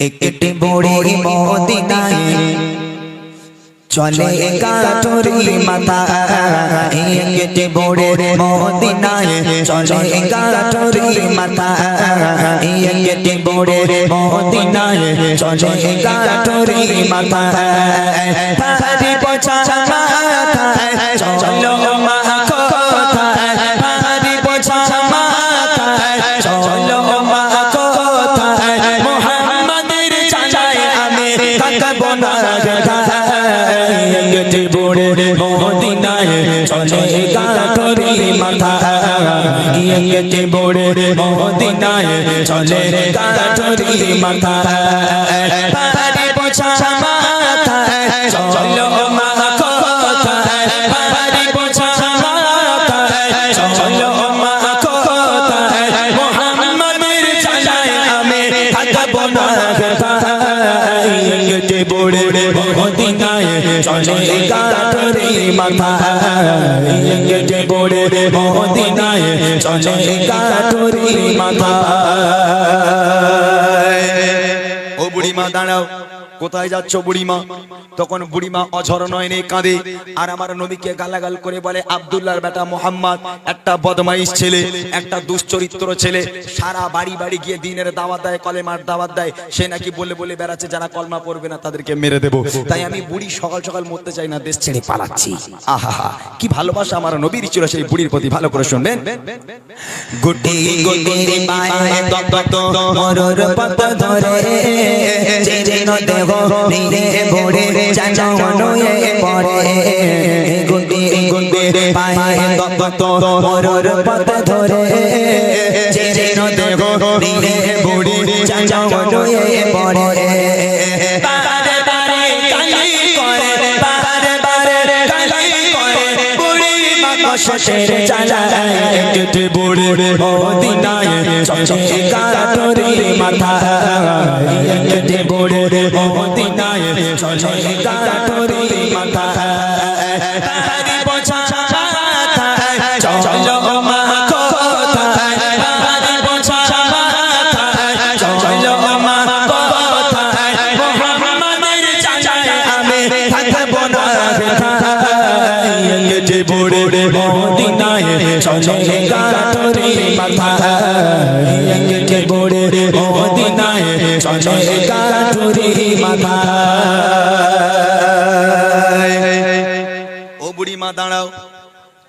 একটি বড়ি মদিনায় চলে কাটুরি মাথা একটি বড়ে মদিনায় চলে কাটুরি মাথা একটি বড়ে মদিনায় চলে কাটুরি মাথা বড়ে মদিনায় চলে গাঠরি মাথা গেছে বড়ে মদিনায় চলে গাঠরি মাথা গাঠরি মাথা গেছে বড়ে মদিনায় চলে গাঠরি মাথা ও বুড়িমা দাঁড়াও। কোথায় যাচ্ছ বুড়িমা তখন বুড়িমা অঝর নয়নে কাঁদে আর আমার নবীকে গালাগাল করে বলে আব্দুল্লাহর বেটা মোহাম্মদ একটা বদমাইশ ছেলে একটা দুশ্চরিত্র ছেলে সারা বাড়ি বাড়ি গিয়ে দিনের দাওয়াত দেয় কলেমার দাওয়াত দেয় সে নাকি বলে বলে বেড়াচ্ছে যারা কলমা পড়বে না তাদেরকে মেরে দেবো তাই আমি বুড়ি সকাল সকাল মরতে চাই না দেশ ছেড়ে পালাচ্ছি আহা কি ভালোবাসা আমার নবীর ছিল সেই বুড়ির প্রতি ভালো করে শুনবেন গুটি গুটি পায়ে তত মরর পথ ধরে যেন দেহ নিরে ভরে চাচনয়ে পড়ে। গুটি গুটি পায়ে তত মরর পথ ধরে। ভরে চাচনয়ে পড়ে। কষ্টের চালায় কেটে বুড়ে মদিনায় চলে মাথা কেটে বুড়ে মদিনায় চলে কাটরি মাথা বড়ে ও বুড়িমা, দাঁড়াও।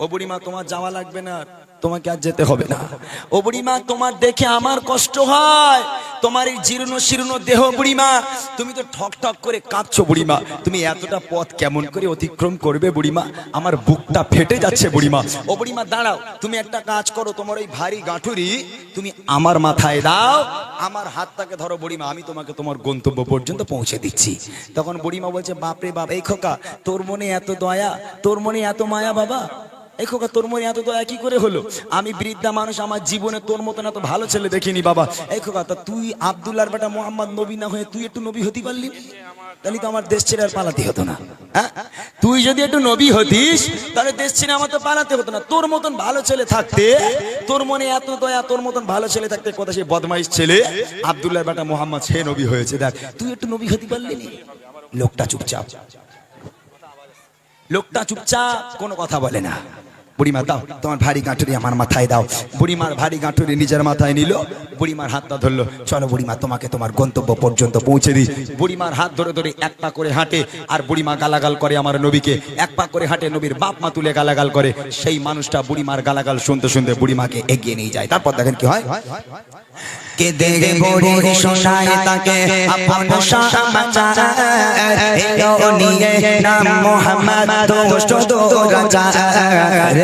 ও বুড়িমা, তোমার যাওয়া লাগবে না। তোমাকে আর যেতে হবে না। ও বুড়িমা, তোমার দেখে আমার কষ্ট হয়। তোমার এই জীর্ণ শীর্ণ দেহ বুড়িমা, তুমি তো ঠক ঠক করে কাঁদছো বুড়িমা। তুমি এতটা পথ কেমন করে অতিক্রম করবে বুড়িমা? আমার বুকটা ফেটে যাচ্ছে বুড়িমা। ও বুড়িমা, দাঁড়াও, তুমি একটা কাজ করো, তোমার ওই ভারী গাঁঠুরি তুমি আমার মাথায় দাও, আমার হাতটাকে ধরো বুড়িমা, আমি তোমাকে তোমার গন্তব্য পর্যন্ত পৌঁছে দিচ্ছি। তখন বুড়িমা বলছে, বাপরে বাপ, এই খোকা, তোর মনে এত দয়া, তোর মনে এত মায়া বাবা? এই তোর মনে এত দয়া কি করে হলো? আমি বৃদ্ধা মানুষ, আমার জীবনে তোর মতন এত ভালো ছেলে দেখিনি, বাবা। তা তুই আব্দুল্লাহর বেটা মোহাম্মদ নবী না হয়ে তুই একটু নবী হতে পারলি? তাহলে তো আমার দেশ ছেড়ে আর পালাতে হতো না। হ্যাঁ? তুই যদি একটু নবী হতিস, তাহলে দেশ ছেড়ে আমার তো পালাতে হতো না। তোর মতন ভালো ছেলে থাকতে, তোর মনে এত দয়া, তোর মতন ভালো ছেলে থাকতে কথা সেই বদমাইশ ছেলে আব্দুল্লাহর বেটা মোহাম্মদ, সে নবী হয়েছে। দেখ, তুই একটু নবী হতে পারলি লোকটা চুপচাপ। লোকটা চুপচাপ, কোনো কথা বলে না। বুড়িমা দাও, তোমার ভারী গাঁটুরি আমার মাথায় দাও। বুড়িমার ভারী গাঁটুরি নিজের মাথায় নিল, বুড়িমার হাতটা ধরলো, চলো বুড়িমা, তোমাকে তোমার গন্তব্য পর্যন্ত পৌঁছে দিই। বুড়িমার হাত ধরে ধরে এক পা করে হাঁটে, আর বুড়িমা গালাগাল করে আমার নবীকে। এক পা করে হাঁটে নবীর বাপ মা তুলে গালাগাল করে। সেই মানুষটা বুড়িমার গালাগাল শুনতে শুনতে বুড়িমাকে এগিয়ে নিয়ে যায়। তারপর দেখেন কি হয়? কে দেখে বড়ি শোনায় তাকে আপন সমাচার। এলো নিয়ে নাম মোহাম্মদ দোষ্ট রাজার। কে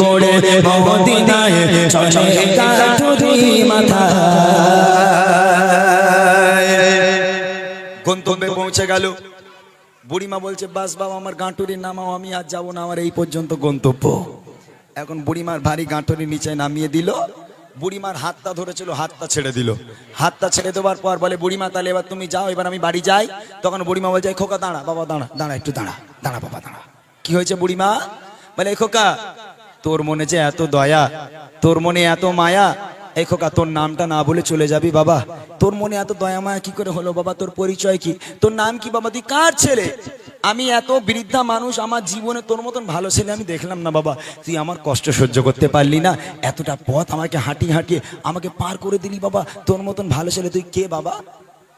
বোড়ে মদিনায় চলে কাঠুরি মাথা। গন্তব্যে পৌঁছে গেল। বুড়িমা বলছে, বাস বাবা, আমার গাঁটুরি নামাও, আমি আর যাব না, আমার এই পর্যন্ত গন্তব্য। এখন বুড়িমার ভারী গাঁটুরি নিচে নামিয়ে দিল। বুড়িমার হাতটা ধরেছিল, হাতটা ছেড়ে দিল। হাতটা ছেড়ে দেওয়ার পর বলে, বুড়িমা, তাহলে এবার তুমি যাও, এবার আমি বাড়ি যাই। তখন বুড়িমা বলছে খোকা, দাঁড়া, বাবা, দাঁড়া দাঁড়া, একটু দাঁড়া দাঁড়া, বাবা, দাঁড়া। কি হয়েছে বুড়িমা? বলে "এই খোকা, তোর মনে যে এত দয়া, তোর মনে এত মায়া এই খোকা, তোর নামটা না বলে চলে যাবি বাবা। তোর মনে এত দয়া মায়া কি করে হলো বাবা? তোর পরিচয় কি? তোর নাম কি বাবা? তুই কার ছেলে? আমি এত বৃদ্ধা মানুষ, আমার জীবনে তোর মতন ভালো ছেলে আমি দেখলাম না বাবা। তুই আমার কষ্ট সহ্য করতে পারলি না। এতটা পথ আমাকে হাঁটি হাঁটিয়ে আমাকে পার করে দিলি বাবা। তোর মতন ভালো ছেলে তুই কে বাবা?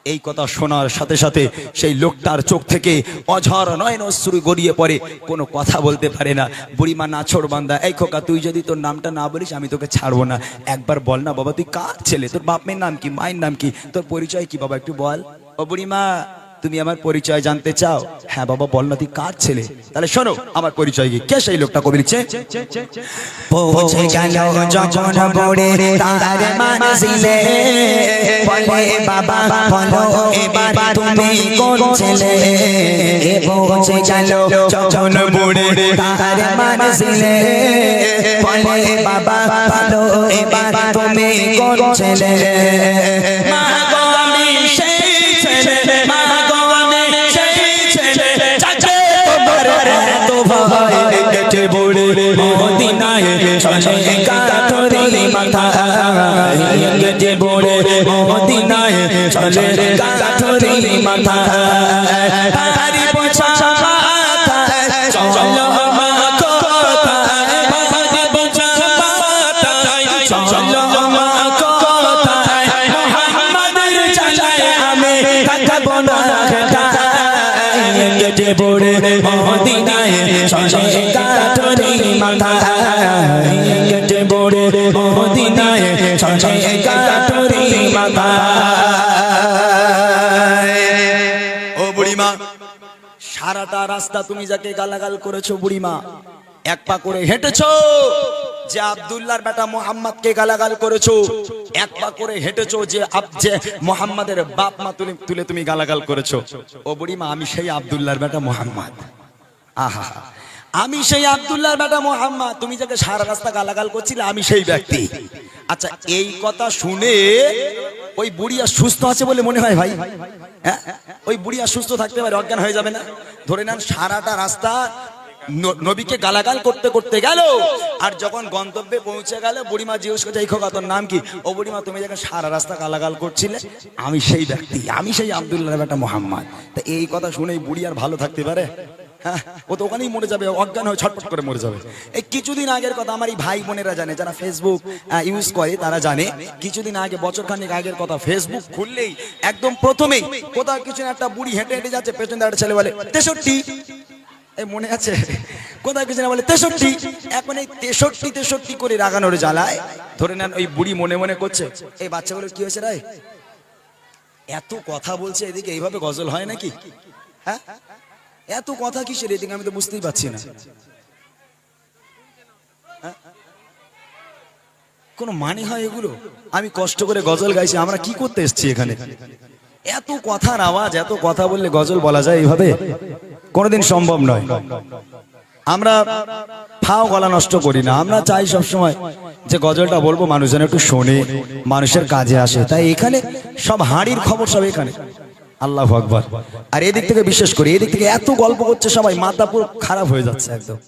এই কথা শোনার সাথে সাথে সেই লোকটার চোখ থেকে অঝর নয়ন অশ্রু গড়িয়ে পড়ে। কোনো কথা বলতে পারে না। বুড়িমা নাছড় বান্দা, এই খোকা, তুই যদি তোর নামটা না বলিস, আমি তোকে ছাড়বো না। একবার বল না বাবা, তুই কার ছেলে? তোর বাপ মেয়ের নাম কি? মায়ের নাম কি? তোর পরিচয় কি বাবা, একটু বল? ও বুড়িমা তুমি আমার পরিচয় জানতে চাও? হ্যাঁ বাবা বল না তুই কার ছেলে? তাহলে শোনো, আমার পরিচয় কি? কে সেই লোকটা কবি লিখছে? বাবা কাঠরি মাথা গেছে বোড়ে মদিনায় চলে কাঠরি মাথা তারি পোছা চলো গেছে বোড়ে মদিনায় চলে কাঠরি মাথা বুড়িমা, সারাটা রাস্তা তুমি যাকে গালাগাল করেছ বুড়িমা, এক পা করে হেঁটেছো যে আব্দুল্লাহর বেটা মোহাম্মদকে গালাগাল করেছ, এক পা করে হেঁটেছো যে আব- যে মোহাম্মদের বাপ মা তুলে তুলে তুমি গালাগাল করেছ। ও বুড়িমা, আমি সেই আব্দুল্লাহর বেটা মোহাম্মদ। আহা আমি সেই আব্দুল্লাহর বেটা মোহাম্মদ। তুমি যাকে সারা রাস্তা গালাগাল করছিলে, আমি সেই ব্যক্তি। আচ্ছা এই কথা শুনে ওই বুড়িয়া সুস্থ আছে বলে মনে হয় ভাই? হ্যাঁ? ওই বুড়িয়া সুস্থ থাকতে পারে, অজ্ঞান হয়ে যাবে না? ধরে নেন, সারাটা রাস্তা নবীকে গালাগাল করতে করতে গেল, আর যখন গন্তব্যে পৌঁছে গেল, বুড়িমা জিজ্ঞেস করছে, এই খোকা, তোর নাম কি? ও বুড়িমা, তুমি যখন সারা রাস্তা গালাগাল করছিলে, আমি সেই ব্যক্তি, আমি সেই আব্দুল্লাহ বেটা মোহাম্মদ। তা এই কথা শুনে এই বুড়ি আর ভালো থাকতে পারে? হ্যাঁ, ও তো ওখানেই মরে যাবে অজ্ঞান হয়ে ছটফট করে মরে যাবে। এই কিছুদিন আগের কথা আমার এই ভাই বোনেরা জানে যারা ফেসবুক ইউজ করে তারা জানে কিছুদিন আগে বছর খানেক আগের কথা ফেসবুক খুললেই একদম প্রথমেই কোথাও কিছু একটা বুড়ি হেঁটে হেঁটে যাচ্ছে পেছন একটা ছেলে বলে তেষট্টি। মনে আছে? কোথায় কিছু না বলে তেষট্টি। এখন এই তেষট্টি তেষট্টি করে রাগানোর জ্বালায় ধরে নেন ওই বুড়ি মনে মনে করছে এই বাচ্চাগুলো কি হয়েছে রে? এত কথা বলছে এদিকে এইভাবে গজল হয় নাকি? হ্যাঁ? এত কথা কিসের? এদিকে আমি তো বুঝতেই পারছি না। হ্যাঁ? কোনো মানে হয় এগুলো? আমি কষ্ট করে গজল গাইছি, আমরা কি করতে এসেছি এখানে? এত কথার আওয়াজ, এত কথা বললে গজল বলা যায় এইভাবে? কোনোদিন সম্ভব নয়। আমরা ফাও গলা নষ্ট করি না। আমরা চাই সব সময় যে গজলটা বলব মানুষ যেন একটু শোনে, মানুষের কাজে আসে। তাই এখানে সব হাঁড়ির খবর সব এখানে। আল্লাহ আকবর। আর এদিক থেকে বিশেষ করি, এদিক থেকে এত গল্প করছে সবাই, মাথা পুরো খারাপ হয়ে যাচ্ছে একদম।